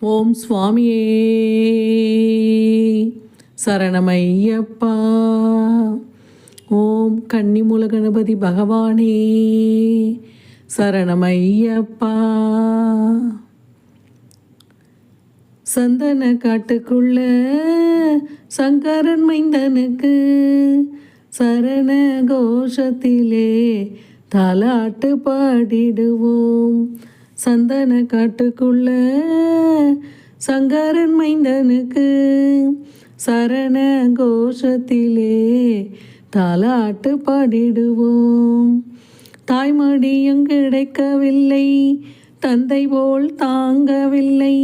ஓம் சுவாமியே. சரணமையப்பா. ஓம் கன்னிமூல கணபதி பகவானே. சரணமையப்பா. சந்தன காட்டுக்குள்ள சங்கரன் மைந்தனுக்கு சரண கோஷத்திலே தாலாட்டு பாடிடுவோம். சந்தன காட்டுக்குள்ள சங்கரன் மைந்தனுக்கு சரண கோஷத்திலே தாலாட்டு பாடிடுவோம். தாய்மடியும் கிடைக்கவில்லை தந்தை போல் தாங்கவில்லை.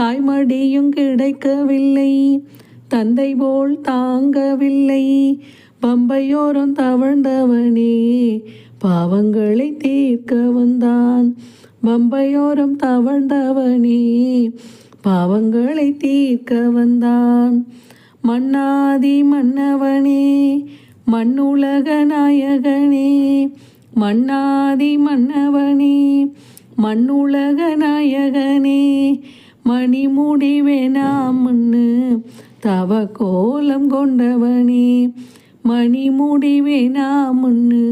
தாய்மடியும் கிடைக்கவில்லை தந்தை போல் தாங்கவில்லை. பம்பையோரம் தவழ்ந்தவனே பாவங்களை தீர்க்க வந்தான். பம்பையோரம் தவழ்ந்தவனே பாவங்களை தீர்க்க வந்தான். மன்னாதி மன்னவனே மண்ணுலக நாயகனே மன்னாதி மன்னவனே மண்ணுலக நாயகனே மணிமுடி வேணாமண்ணு தவ கோலம் கொண்டவனே மணிமுடி வேணாமண்ணு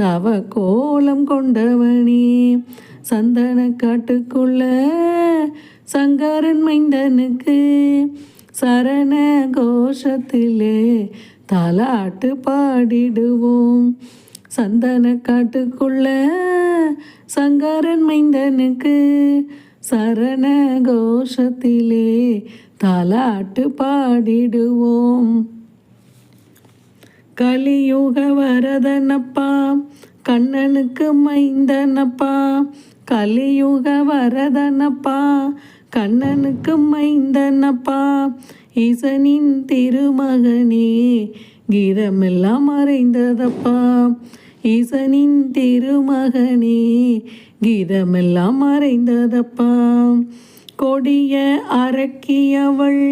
தவ கோலம் கொண்டவனே சந்தன காட்டுக்குள்ள சங்கரன் மைந்தனுக்கு சரண கோஷத்திலே தாலாட்டு பாடிடுவோம். சந்தன காட்டுக்குள்ள சங்கரன் மைந்தனுக்கு சரண கோஷத்திலே தாலாட்டு பாடிடுவோம். கலியுக வரதனப்பா கண்ணனுக்கு மைந்தனப்பா கலியுக வரதனப்பா கண்ணனுக்கு மைந்தனப்பா ஈசனின் திருமகனே கீதமெல்லாம் மறைந்ததப்பா ஈசனின் திருமகனே கீதமெல்லாம் மறைந்ததப்பா. கொடிய அரக்கியவள்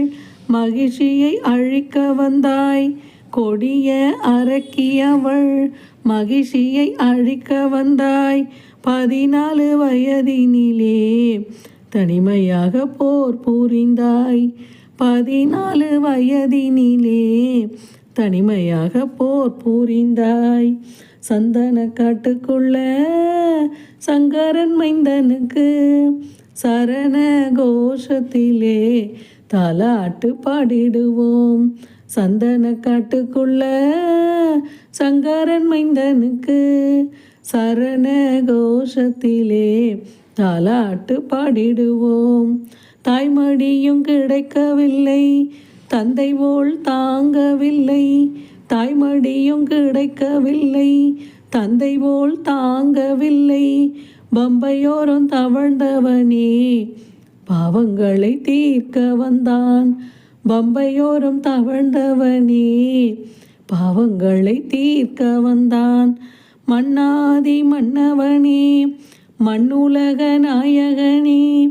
மகிழ்ச்சியை அழிக்க வந்தாய் கொடிய அரக்கியவள் மகிழ்ச்சியை அழிக்க வந்தாய். பதினாலு வயதினிலே தனிமையாக போர் புரிந்தாய். பதினாலு வயதினிலே தனிமையாக போர் புரிந்தாய். சந்தன காட்டுக்குள்ள சங்கரன் மைந்தனுக்கு சரண கோஷத்திலே தலாட்டு பாடிடுவோம். சந்தன காட்டுக்குள்ள சங்கரன் மைந்தனுக்கு சரண கோஷத்திலே தாலாட்டு பாடிடுவோம். தாய்மடியும் கிடைக்கவில்லை தந்தை போல் தாங்கவில்லை. தாய்மடியும் கிடைக்கவில்லை தந்தை போல் தாங்கவில்லை. பம்பையோரம் தவழ்ந்தவனே பாவங்களை தீர்க்க வந்தான். பம்பையோரம் தவழ்ந்தவனே பாவங்களை தீர்க்க வந்தான் மன்னாதி மன்னவனே மண்ணுலக நாயகனே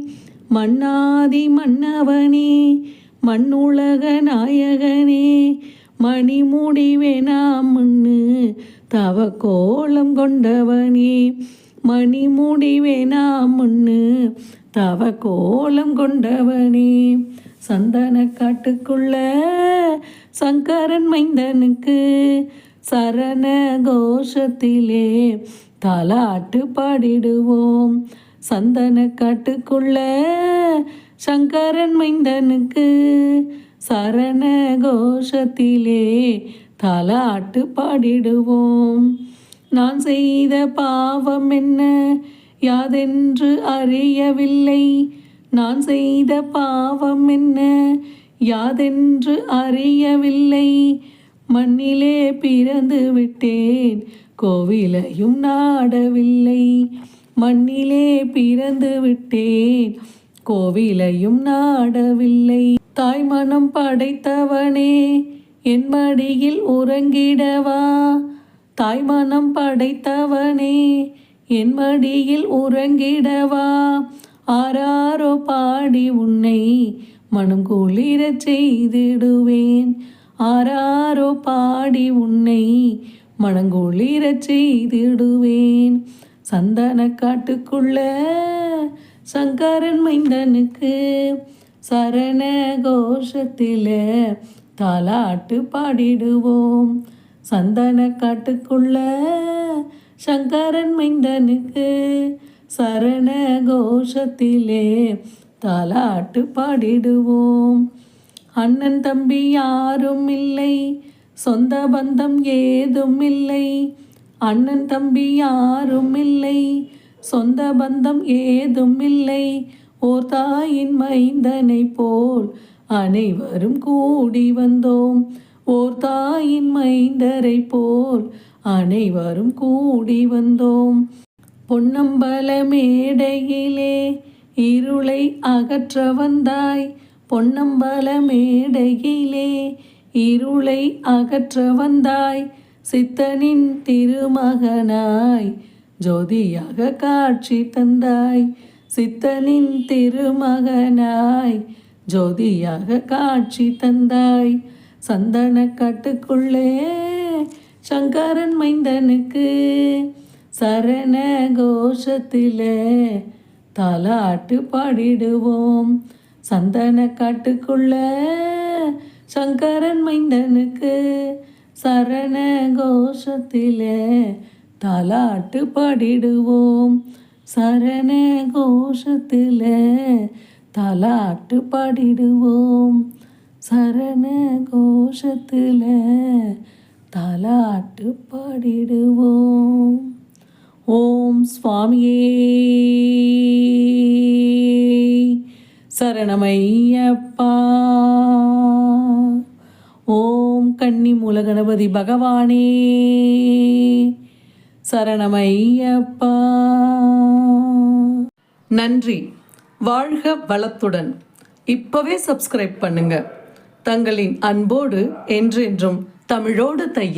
மன்னாதி மன்னவனே மண்ணுலக நாயகனே மணிமுடிவேனாம் வேணாமண்ணு தவ கோலம் கொண்டவனே மணிமுடிவேனாம் வேணாமண்ணு தவ கோலம் கொண்டவனே. சந்தன காட்டுக்குள்ள சங்கரன் மைந்தனுக்கு சரண கோஷத்திலே தாலாட்டு பாடிடுவோம். சந்தன காட்டுக்குள்ள சங்கரன் மைந்தனுக்கு சரண கோஷத்திலே தாலாட்டு பாடிடுவோம். நான் செய்த பாவம் என்ன? யாதென்று அறியவில்லை. நான் செய்த பாவம் என்ன? யாதென்று அறியவில்லை. மண்ணிலே பிறந்து விட்டேன் கோவிலையும் நாடவில்லை. மண்ணிலே பிறந்து விட்டேன் கோவிலையும் நாடவில்லை. தாய் மனம் படைத்தவனே என் மடியில் உறங்கிடவா? தாய் மனம் படைத்தவனே என் மடியில் உறங்கிடவா? ஆராரோ பாடி உன்னை மனம் குளிரச் செய்திடுவேன். ஆராரோ பாடி உன்னை மனங்குளிரச் செய்திடுவேன். சந்தன காட்டுக்குள்ள சங்கரன் மைந்தனுக்கு சரண கோஷத்தில் தாலாட்டு பாடிடுவோம். சந்தன காட்டுக்குள்ள சங்கரன் மைந்தனுக்கு சரண கோஷத்திலே தாலாட்டு பாடிடுவோம். அண்ணன் தம்பி யாரும் இல்லை சொந்த பந்தம் ஏதும் இல்லை. அண்ணன் தம்பி யாரும் இல்லை சொந்த பந்தம் ஏதும் இல்லை. ஓர் தாயின் மைந்தனை போல் அனைவரும் கூடி வந்தோம். ஓர் தாயின் மைந்தரை போல் அனைவரும் கூடி வந்தோம். பொன்னம்பல மேடையிலே இருளை அகற்ற வந்தாய் பொன்னம்பல மேடையிலே இருளை அகற்ற வந்தாய் சித்தனின் திருமகனாய் ஜோதியாக காட்சி தந்தாய். சித்தனின் திருமகனாய் ஜோதியாக காட்சி தந்தாய். சந்தன காட்டுக்குள்ளே சங்கரன் மைந்தனுக்கு சரண கோஷத்தில் தாலாட்டு பாடிடுவோம். சந்தன காட்டுக்குள்ள சங்கரன் மைந்தனுக்கு சரண கோஷத்தில் தாலாட்டு பாடிடுவோம். சரண கோஷத்தில் தாலாட்டு பாடிடுவோம். சரண கோஷத்தில் தாலாட்டு பாடிடுவோம். சுவாமியே. சரணமையப்பா. ஓம் கன்னி மூலகணபதி பகவானே. சரணமையப்பா. நன்றி. வாழ்க வளத்துடன். இப்பவே சப்ஸ்கிரைப் பண்ணுங்க. தங்களின் அன்போடு என்றென்றும் தமிழோடு தையல்.